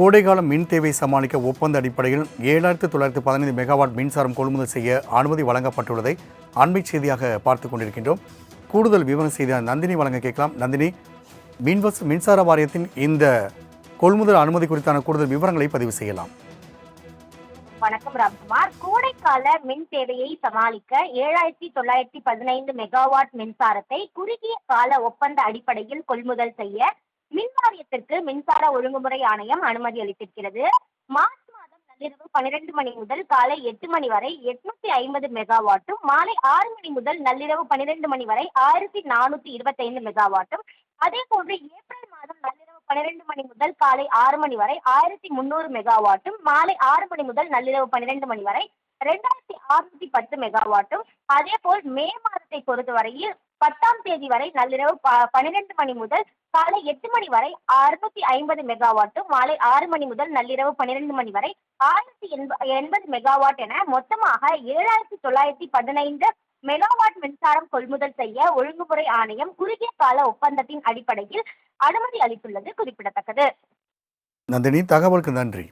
கோடைகால மின் தேவை சமாளிக்க ஒப்பந்த அடிப்படையில் ஏழாயிரத்து தொள்ளாயிரத்து பதினைந்து மெகாவாட் மின்சாரம் கொள்முதல் செய்ய அனுமதி வழங்கப்பட்டுள்ளதை அண்மை செய்தியாக பார்த்து கொண்டிருக்கின்றோம். கூடுதல் விவரம் செய்த நந்தினி வழங்க கேட்கலாம். நந்தினி மின்வஸ் மின்சார வாரியத்தின் இந்த கொள்முதல் அனுமதி குறித்தான கூடுதல் விவரங்களை பதிவு செய்யலாம். வணக்கம் ராம்குமார். கோடைக்கால மின் தேவையை சமாளிக்க ஏழாயிரத்தி தொள்ளாயிரத்தி பதினைந்து மெகாவாட் மின்சாரத்தை குறுகிய கால ஒப்பந்த அடிப்படையில் கொள்முதல் செய்ய மின் வாரியத்திற்கு மின்சார ஒழுங்குமுறை ஆணையம் அனுமதி அளித்திருக்கிறது. மார்ச் மாதம் நள்ளிரவு பன்னிரண்டு மணி முதல் காலை எட்டு மணி வரை எட்நூத்தி ஐம்பது மெகாவாட்டும் மாலை ஆறு மணி முதல் நள்ளிரவு பன்னிரண்டு மணி வரை ஆயிரத்தி நானூத்தி இருபத்தைந்து மெகாவாட்டும். அதே போன்று ஏப்ரல் மாதம் நள்ளிரவு பன்னிரண்டு மணி முதல் காலை ஆறு மணி வரை ஆயிரத்தி முந்நூறு மெகாவாட்டும் மாலை ஆறு மணி முதல் நள்ளிரவு பன்னிரண்டு மணி வரை ரெண்டாயிரத்தி அறுநூத்தி பத்து மெகாவாட்டும். அதே போல் மே மாதத்தை பொறுத்தவரையில் பத்தாம் தேதி வரை நள்ளிரவு பனிரெண்டு பன்னிரண்டு மணி முதல் காலை எட்டு மணி வரை அறுநூத்தி ஐம்பது மெகாவாட்டும் மாலை ஆறு மணி முதல் நள்ளிரவு பன்னிரண்டு மணி வரை ஆயிரத்தி எண்பது மெகாவாட் என மொத்தமாக ஏழாயிரத்தி தொள்ளாயிரத்தி பதினைந்து மெகாவாட் மின்சாரம் கொள்முதல் செய்ய ஒழுங்குமுறை ஆணையம் குறுகிய கால ஒப்பந்தத்தின் அடிப்படையில் அனுமதி அளித்துள்ளது குறிப்பிடத்தக்கது. நந்தினி தகவலுக்கு நன்றி.